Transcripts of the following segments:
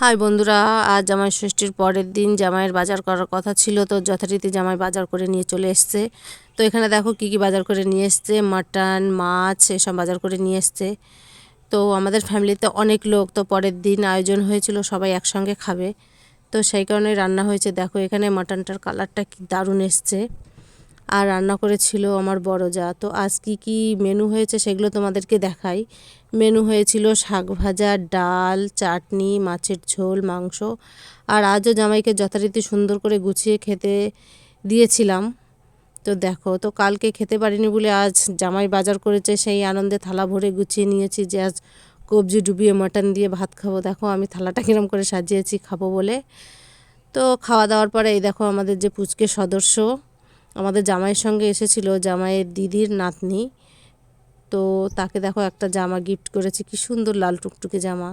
High বন্ধুরা, আজ জামাই ষষ্ঠীর পরের দিন জামাইয়ের বাজার করার কথা ছিল, তো যথারীতি জামাই বাজার করে নিয়ে চলে এসছে। তো এখানে দেখো কি কি বাজার করে নিয়ে এসছে, মাটন, মাছ এসব বাজার করে নিয়ে এসছে। তো আমাদের ফ্যামিলিতে অনেক লোক, তো পরের দিন আয়োজন হয়েছিল, সবাই একসঙ্গে খাবে। তো সেই কারণে রান্না হয়েছে। দেখো এখানে মাটনটার কালারটা কি দারুণ এসছে। আর রান্না করেছিল আমার বড় যা। তো আজ কি কি মেনু হয়েছে সেগুলো তোমাদেরকে দেখাই। মেনু হয়েছিল শাক ভাজা, ডাল, চাটনি, মাছের ঝোল, মাংস। আর আজও জামাইকে যথারীতি সুন্দর করে গুছিয়ে খেতে দিয়েছিলাম। তো দেখো, তো কালকে খেতে পারিনি বলে আজ জামাই বাজার করেছে, সেই আনন্দে থালা ভরে গুছিয়ে নিয়েছি যে আজ কবজি ডুবিয়ে, মাটন দিয়ে ভাত খাব। দেখো, আমি থালাটা কিরম করে সাজিয়েছি খাব বলে। তো খাওয়া দাওয়ার পরে এই দেখো আমাদের যে পুচকে সদস্য আমাদের জামাইয়ের সঙ্গে এসেছিল জামাইয়ের দিদির নাতনি। তো তাকে দেখো একটা জামা গিফট করেছি, কি সুন্দর লাল টুকটুকে জামা।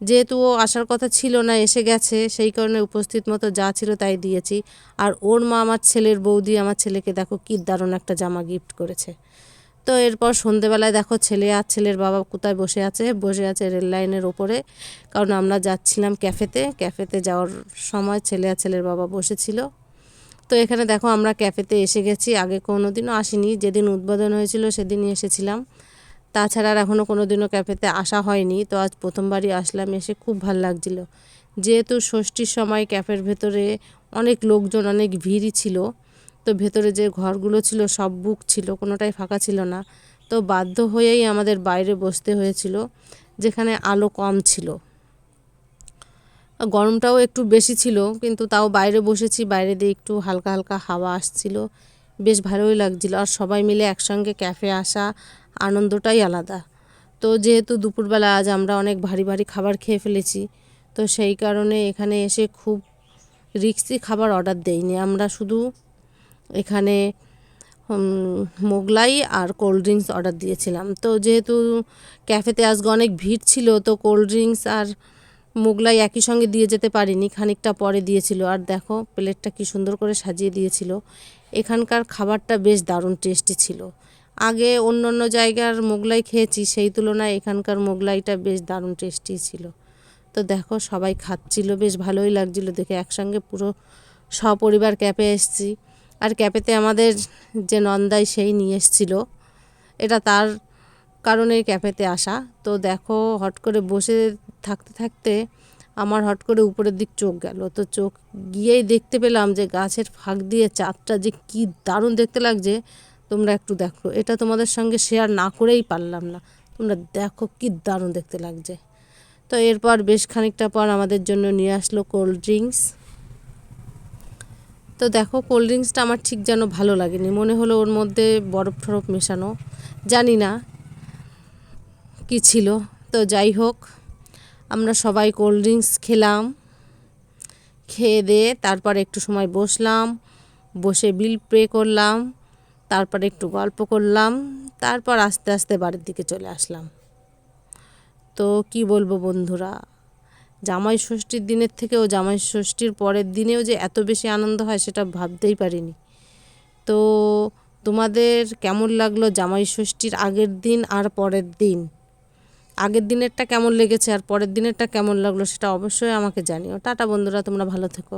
যেহেতু ও আসার কথা ছিল না, এসে গেছে, সেই কারণে উপস্থিত মতো যা ছিল তাই দিয়েছি। আর ওর মা আমার ছেলের বৌদি আমার ছেলেকে দেখো কী দারুণ একটা জামা গিফট করেছে। তো এরপর সন্ধেবেলায় দেখো ছেলে আর ছেলের বাবা কোথায় বসে আছে? বসে আছে রেল লাইনের ওপরে। কারণ আমরা যাচ্ছিলাম ক্যাফেতে। ক্যাফেতে যাওয়ার সময় ছেলে আর ছেলের বাবা বসেছিল। তো এখানে দেখো আমরা ক্যাফেতে এসে গেছি। আগে কোনো দিনও আসিনি। যেদিন উদ্বোধন হয়েছিল সেদিনই এসেছিলাম। তাছাড়া আর এখনও কোনো দিনও ক্যাফেতে আসা হয়নি। তো আজ প্রথমবারই আসলাম। এসে খুব ভালো লাগছিল। যেহেতু ষষ্ঠীর সময় ক্যাফের ভেতরে অনেক লোকজন, অনেক ভিড়ই ছিল, তো ভেতরে যে ঘরগুলো ছিল সব বুক ছিল, কোনোটাই ফাঁকা ছিল না। তো বাধ্য হয়েই আমাদের বাইরে বসতে হয়েছিল, যেখানে আলো কম ছিল। গরমটাও একটু বেশি ছিল, কিন্তু তাও বাইরে বসেছি, বাইরে দিয়ে একটু হালকা হালকা হাওয়া আসছিল। বেশ ভালোই লাগছিল আর সবাই মিলে একসঙ্গে ক্যাফে আসা আনন্দটাই আলাদা। তো যেহেতু দুপুরবেলা আজ আমরা অনেক ভারী ভারী খাবার খেয়ে ফেলেছি, তো সেই কারণে এখানে এসে খুব রিক্সি খাবার অর্ডার দেইনি। আমরা শুধু এখানে মোগলাই আর কোল্ড ড্রিঙ্কস অর্ডার দিয়েছিলাম। তো যেহেতু ক্যাফেতে আজকে অনেক ভিড় ছিল, তো কোল্ড ড্রিঙ্কস আর মোগলাই একই সঙ্গে দিয়ে যেতে পারিনি, খানিকটা পরে দিয়েছিল। আর দেখো, প্লেটটা কি সুন্দর করে সাজিয়ে দিয়েছিল। এখানকার খাবারটা বেশ দারুণ টেস্টি ছিল। আগে অন্য অন্য জায়গার মোগলাই খেয়েছি, সেই তুলনায় এখানকার মোগলাইটা বেশ দারুণ টেস্টি ছিল। তো দেখো, সবাই খাচ্ছিল, বেশ ভালোই লাগছিল দেখে। একসঙ্গে পুরো সপরিবার ক্যাপে এসছি। আর ক্যাপেতে আমাদের যে নন্দাই, সেই নিয়ে এসছিল। এটা তার কারণে ক্যাফেতে আসা। তো দেখো, হট করে বসে থাকতে থাকতে আমার হট করে উপরের দিক চোখ গেল। তো চোখ গিয়েই দেখতে পেলাম যে গাছের ফাঁক দিয়ে চাঁদটা যে কি দারুণ দেখতে লাগছে। তোমরা একটু দেখো, এটা তোমাদের সঙ্গে শেয়ার না করেই পারলাম না। তোমরা দেখো কি দারুণ দেখতে লাগছে। তো এরপর বেশ খানিকটা পর আমাদের জন্য নিয়ে আসলো কোল্ড ড্রিঙ্কস তো দেখো কোল্ড ড্রিঙ্কসটা আমার ঠিক যেন ভালো লাগেনি। মনে হলো ওর মধ্যে বরফ টরফ মেশানো। জানি না কি ছিল। তো যাই হোক আমরা সবাই কোল্ড ড্রিঙ্কস খেলাম। খেয়ে দিয়ে তারপর একটু সময় বসলাম, বসে বিল পে করলাম, তারপর একটু গল্প করলাম, তারপর আস্তে আস্তে বাড়ির দিকে চলে আসলাম। তো কি বলব বন্ধুরা, জামাই ষষ্ঠীর দিনের থেকেও, জামাই ষষ্ঠীর পরের দিনেও যে এত বেশি আনন্দ হয় সেটা ভাবতেই পারিনি। তো তোমাদের কেমন লাগল জামাই ষষ্ঠীর আগের দিন আর পরের দিন? আগের দিনেরটা কেমন লেগেছে আর পরের দিনেরটা কেমন লাগল সেটা অবশ্যই আমাকে জানিও। টাটা বন্ধুরা, তোমরা ভালো থেকো।